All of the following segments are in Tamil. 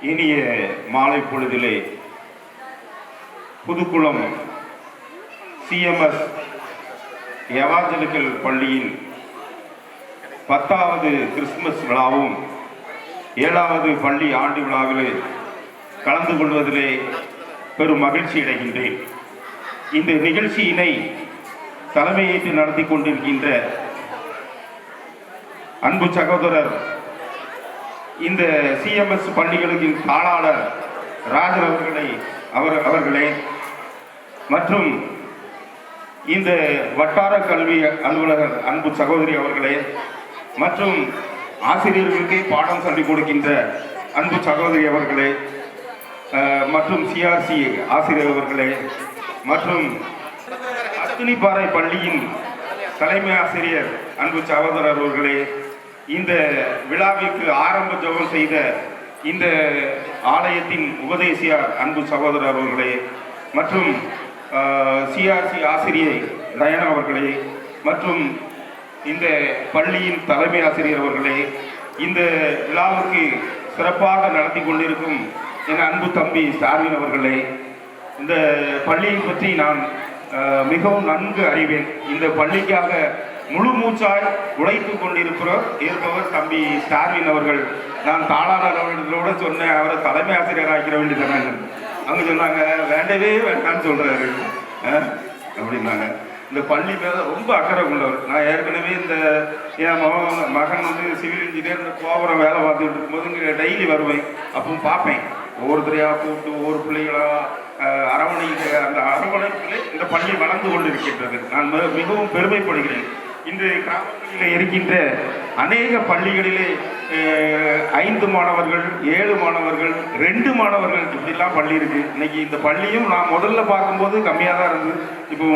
இனிய மாலை பொழுதிலே புதுக்குளம் சிஎம்எஸ் எவாஞ்சலிக்கல் பள்ளியின் பத்தாவது கிறிஸ்துமஸ் விழாவும் ஏழாவது பள்ளி ஆண்டு விழாவிலே கலந்து கொள்வதிலே பெரும் மகிழ்ச்சி அடைகின்றேன். இந்த நிகழ்ச்சியினை தலைமையேற்று நடத்தி கொண்டிருக்கின்ற அன்பு சகோதரர் இந்த சிஎம்எஸ் பள்ளிகளுக்கு தாளாளர் ராஜர் அவர்களை அவர் அவர்களே. மற்றும் இந்த வட்டார கல்வி அலுவலர் அன்பு சகோதரி அவர்களே. மற்றும் ஆசிரியர்களுக்கே பாடம் சொல்லிக் கொடுக்கின்ற அன்பு சகோதரி அவர்களே. மற்றும் சிஆர்சி ஆசிரியர் அவர்களே. மற்றும் அத்தினிப்பாறை பள்ளியின் தலைமை ஆசிரியர் அன்பு சகோதரர் அவர்களே. இந்த விழாவிற்கு ஆரம்ப ஜபம் செய்த இந்த ஆலயத்தின் உபதேசியார் அன்பு சகோதரர் அவர்களே மற்றும் சிஆர்சி ஆசிரியை டயனா அவர்களே மற்றும் இந்த பள்ளியின் தலைமை ஆசிரியர் அவர்களே இந்த விழாவுக்கு சிறப்பாக நடத்தி கொண்டிருக்கும் என் அன்பு தம்பி ஸ்டார்வின் அவர்களே இந்த பள்ளியை பற்றி நான் மிகவும் நன்கு அறிவேன். இந்த பள்ளிக்காக முழு மூச்சாய் உழைத்து கொண்டிருக்கிறோர் இருப்பவர் தம்பி ஸ்டார்வின் அவர்கள். நான் தாளாளர் அவர்களோட சொன்னேன். அவரை தலைமை ஆசிரியர் ஆக்கிற வேண்டியதானே அவங்க சொன்னாங்க வேண்டவே வேண்டாம்னு சொல்றாரு. அப்படின்னாங்க. இந்த பள்ளி மேல ரொம்ப அக்கறை கொண்டவர் நான் ஏற்கனவே இந்த என் மகன் மகன் வந்து சிவில் இன்ஜினியர் இந்த கோபுரம் வேலை பார்த்துட்டு இருக்கும்போது இங்கே டெய்லி வருவேன். அப்பவும் பார்ப்பேன். ஒவ்வொருத்தரையா கூப்பிட்டு ஒவ்வொரு பிள்ளைகளா அரவணைக்கு அந்த அரவணைப்பிலே இந்த பள்ளி வளர்ந்து கொண்டு இருக்கின்றது நான் மிகவும் பெருமைப்படுகிறேன். இன்று கிராமங்களில் இருக்கின்ற அநேக பள்ளிகளிலே ஐந்து மாணவர்கள் ஏழு மாணவர்கள் ரெண்டு மாணவர்கள் இப்படிலாம் பள்ளி இருக்குது இன்னைக்கு இந்த பள்ளியும் நான் முதல்ல பார்க்கும்போது கம்மியாக தான் இருந்தது இப்போ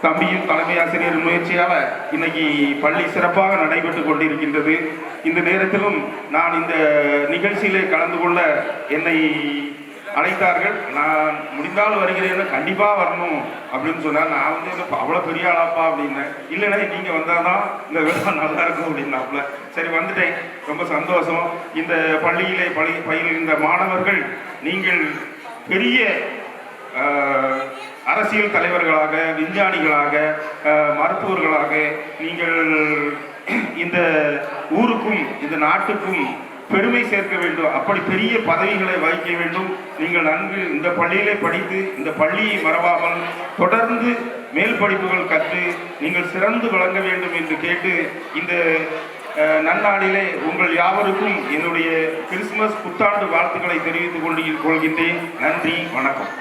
தம்பியும் தலைமை ஆசிரியர் முயற்சியால் இன்னைக்கு பள்ளி சிறப்பாக நடைபெற்று கொண்டிருக்கின்றது. இந்த நேரத்திலும் நான் இந்த நிகழ்ச்சியிலே கலந்து கொள்ள என்னை அழைத்தார்கள். நான் முடிந்தாலும் வருகிறேன்னு கண்டிப்பாக வரணும் அப்படின்னு சொன்னார். நான் வந்து அவ்வளோ பெரிய ஆளாப்பா அப்படின்னேன். இல்லைண்ணே நீங்கள் வந்தால் தான் இந்த விழா நல்லா இருக்கும் அப்படின்னாப்புல. சரி வந்துட்டேன். ரொம்ப சந்தோஷம். இந்த பள்ளியிலே பள்ளி பயிலுகின்ற மாணவர்கள் நீங்கள் பெரிய அரசியல் தலைவர்களாக விஞ்ஞானிகளாக மருத்துவர்களாக நீங்கள் இந்த ஊருக்கும் இந்த நாட்டுக்கும் பெருமை சேர்க்க வேண்டும். அப்படி பெரிய பதவிகளை வகிக்க வேண்டும். நீங்கள் நன்கு இந்த பள்ளியிலே படித்து இந்த பள்ளியை மறவாமல் தொடர்ந்து மேல் படிப்புகள் கற்று நீங்கள் சிறந்து விளங்க வேண்டும் என்று கேட்டு இந்த நன்னாளிலே உங்கள் யாவருக்கும் என்னுடைய கிறிஸ்துமஸ் புத்தாண்டு வாழ்த்துக்களை தெரிவித்துக் கொண்டு கொள்கின்றேன். நன்றி வணக்கம்.